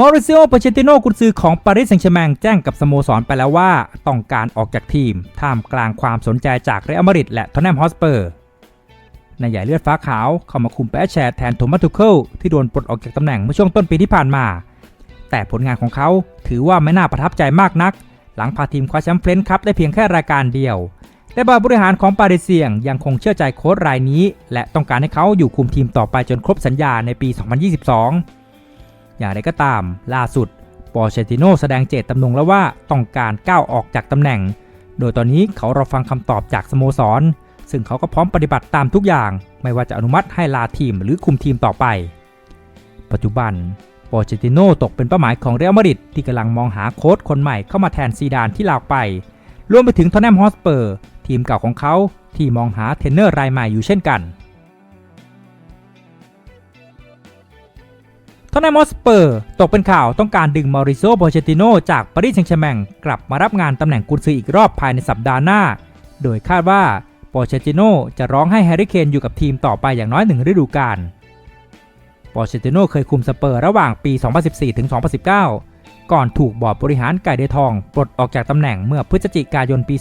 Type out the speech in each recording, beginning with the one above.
มอริซิโอปเชติโนกุนซือของปารีสแซงต์แชร์แมงแจ้งกับสโมสรไปแล้วว่า ต้องการออกจากทีม ท่ามกลางความสนใจจากเรอัลมาดริดและทอนแนมฮอสเปอร์นายใหญ่เลือดฟ้าขาวเข้ามาคุมแปะแชร์แทนโทมัสทูเคิลที่โดนปลดออกจากตำแหน่งเมื่อช่วงต้นปีที่ผ่านมา แต่ผลงานของเขาถือว่าไม่น่าประทับใจมากนัก หลังพาทีมคว้าแชมป์เฟรนช์คัพได้เพียงแค่รายการเดียวแต่บาร์บริหารของปาริสเซียงยังคงเชื่อใจโค้ชรายนี้ และต้องการให้เขาอยู่คุมทีมต่อไปจนครบสัญญาในปี 2022 อย่างไรก็ตาม ล่าสุดปอเชติโนแสดงเจตจำนงแล้วว่าต้องการก้าวออกจากตำแหน่ง โดยตอนนี้เขารอฟังคำตอบจากสโมสร ซึ่งเขาก็พร้อมปฏิบัติตามทุกอย่าง ไม่ว่าจะอนุมัติให้ลาทีมหรือคุมทีมต่อไป ปัจจุบันปอเชติโนตกเป็นเป้าหมายของเรอัลมาดริดที่กำลังมองหาโค้ชคนใหม่เข้ามาแทนซีดานที่ลาออกไป รวมไปถึงทอนแนมฮอสเปอร์ ทีมเก่าของเขาที่มองหาเทรนเนอร์รายใหม่อยู่เช่นกัน ทอนแนมอสเปอร์ตกเป็นข่าวต้องการดึงมอริโซโปเชติโนจากปารีสแซงต์แชร์แมงกลับมารับงานตำแหน่งกุนซืออีกรอบภายในสัปดาห์หน้า โดยคาดว่าโปเชติโนจะร้องให้แฮร์รี่เคนอยู่กับทีมต่อไปอย่างน้อยหนึ่งฤดูกาลโปเชติโนเคยคุมสเปอร์ระหว่างปี 2014 ถึง 2019 ก่อนถูกบอร์ดบริหารไก่เดทองปลดออกจากตำแหน่งเมื่อพฤศจิกายนปี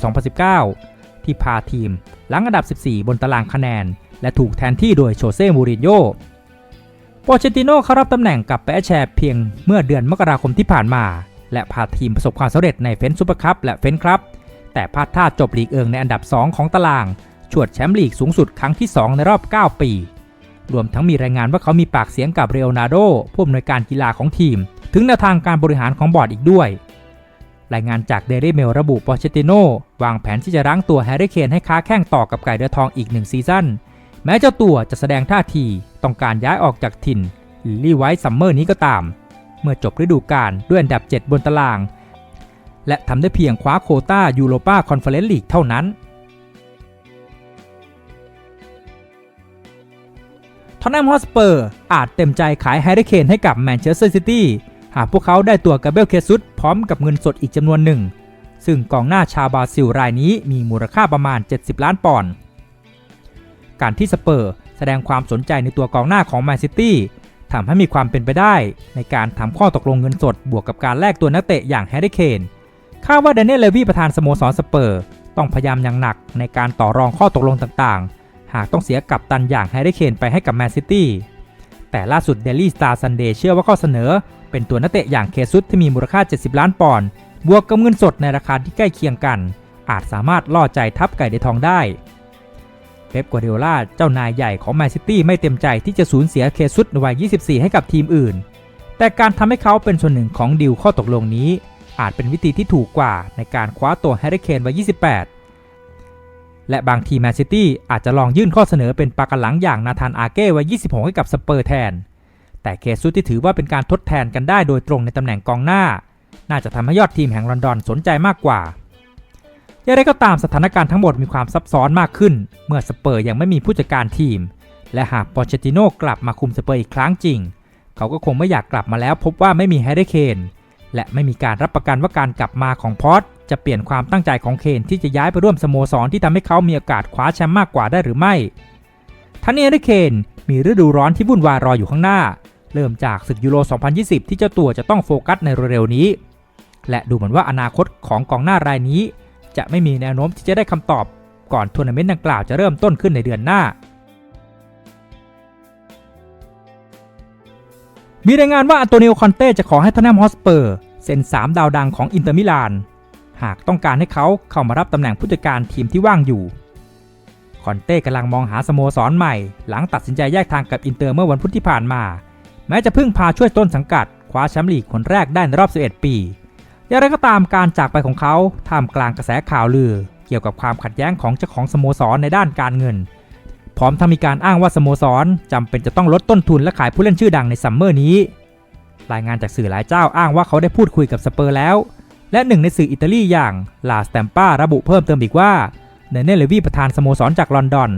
2019 ที่พาทีมหลังอันดับ 14 บนตารางคะแนน และถูกแทนที่โดยโชเซ่มูรินโญ่ โปเชติโน่เข้ารับตำแหน่งกับแปะแชร์เพียงเมื่อเดือนมกราคมที่ผ่านมา และพาทีมประสบความสำเร็จในเฟนซูเปอร์คัพและเฟนครับ แต่พลาดท่าจบลีกเอิงในอันดับ 2 ของตาราง ชวดแชมป์ลีกสูงสุดครั้งที่ 2 ในรอบ 9 ปี รวมทั้งมีรายงานว่าเขามีปากเสียงกับเรโอนาโดผู้อำนวยการกีฬาของทีม ถึงแนวทางการบริหารของบอร์ดอีกด้วยรายงานจากเดลี่เมลระบุปอเชติโนวางแผนที่จะรั้งตัวแฮร์รี่เคนให้ค้าแข่งต่อกับไก่เดือทองอีกหนึ่งซีซั่น แม้เจ้าตัวจะแสดงท่าทีต้องการย้ายออกจากถิ่นลิลลี่ไวท์ซัมเมอร์นี้ก็ตาม เมื่อจบฤดูกาลด้วยอันดับ 7 บนตาราง และทำได้เพียงคว้าโคต้ายูโรปาคอนเฟอเรนซ์ลีกเท่านั้นทอนแนมฮอสเปอร์อาจเต็มใจขายแฮร์รี่เคนให้กับแมนเชสเตอร์ซิตี้หากพวกเขาได้ตัวกาเบลเคซุสพร้อมกับเงินสดอีกจำนวนหนึ่ง ซึ่งกองหน้าชาวบราซิลรายนี้มีมูลค่าประมาณ 70 ล้านปอนด์ การที่สเปอร์แสดงความสนใจในตัวกองหน้าของแมนซิตี้ทำให้มีความเป็นไปได้ ในการทำข้อตกลงเงินสดบวกกับการแลกตัวนักเตะอย่างแฮร์รี่เคนคาดว่าแดนเนลเลวีประธานสโมสรสเปอร์ ต้องพยายามอย่างหนักในการต่อรองข้อตกลงต่างๆ หากต้องเสียกับตันอย่างแฮร์รี่เคนไปให้กับแมนซิตี้แต่ล่าสุดเดลี่สตาร์ซันเดย์เชื่อว่าข้อเสนอ เป็นตัวนักเตะอย่างเคซุสที่มีมูลค่า 70 ล้านปอนด์บวกกับเงินสดในราคาที่ใกล้เคียงกัน อาจสามารถล่อใจทับไก่ในทองได้ ป๊ปกัวเดโอลาเจ้านายใหญ่ของแมนซิตี้ไม่เต็มใจที่จะสูญเสียเคซุสในวัย 24 ให้กับทีมอื่น แต่การทำให้เขาเป็นส่วนหนึ่งของดีลข้อตกลงนี้ อาจเป็นวิธีที่ถูกกว่าในการคว้าตัวแฮร์รี่เคนวัย 28 และบางทีแมนซิตี้อาจจะลองยื่นข้อเสนอเป็นปากกันหลังอย่างนาธานอาเก้วัย 26 ให้กับสเปอร์แทน แต่เคซุสที่ถือว่าเป็นการทดแทนกันได้โดยตรงในตำแหน่งกองหน้า น่าจะทำให้ยอดทีมแห่งลอนดอนสนใจมากกว่า อย่างไรก็ตามสถานการณ์ทั้งหมดมีความซับซ้อนมากขึ้น เมื่อสเปอร์ยังไม่มีผู้จัดการทีม และหากปอเชติโน่กลับมาคุมสเปอร์อีกครั้งจริง เขาก็คงไม่อยากกลับมาแล้วพบว่าไม่มีแฮร์รี่เคนและไม่มีการรับประกันว่าการกลับมาของพอตจะเปลี่ยนความตั้งใจของเคนที่จะย้ายไปร่วมสโมสรที่ทำให้เขามีโอกาสคว้าแชมป์มากกว่าได้หรือไม่ทั้งนี้แฮร์รี่เคนมีฤดูร้อนที่วุ่นวายรออยู่ข้างหน้า เริ่มจากศึกยูโร 2020 ที่เจ้าตัวจะต้องโฟกัสในเร็วๆนี้ และดูเหมือนว่าอนาคตของกองหน้ารายนี้ จะไม่มีแนวโน้มที่จะได้คำตอบก่อนทัวร์นาเมนต์ดังกล่าวจะเริ่มต้นขึ้นในเดือนหน้า มีรายงานว่าอันโตนิโอคอนเต้จะขอให้ทนแนมฮอสเปอร์เซ็น 3 ดาวดังของอินเตอร์มิลาน หากต้องการให้เขาเข้ามารับตำแหน่งผู้จัดการทีมที่ว่างอยู่ คอนเต้กำลังมองหาสโมสรใหม่ หลังตัดสินใจแยกทางกับอินเตอร์เมื่อวันพุธที่ผ่านมา แม้จะเพิ่งพาช่วยต้นสังกัดคว้าแชมป์ลีกคนแรกได้ในรอบ 11 ปี อย่างไรก็ตามการจากไปของเขาท่ามกลางกระแสข่าวลือ เกี่ยวกับความขัดแย้งของเจ้าของสโมสรในด้านการเงิน พร้อมทั้งมีการอ้างว่าสโมสรจำเป็นจะต้องลดต้นทุนและขายผู้เล่นชื่อดังในซัมเมอร์นี้ รายงานจากสื่อหลายเจ้าอ้างว่าเขาได้พูดคุยกับสเปอร์แล้ว และหนึ่งในสื่ออิตาลีอย่างลาสแตมปาระบุเพิ่มเติมอีกว่าเนเน่เลวีประธานสโมสรจากลอนดอน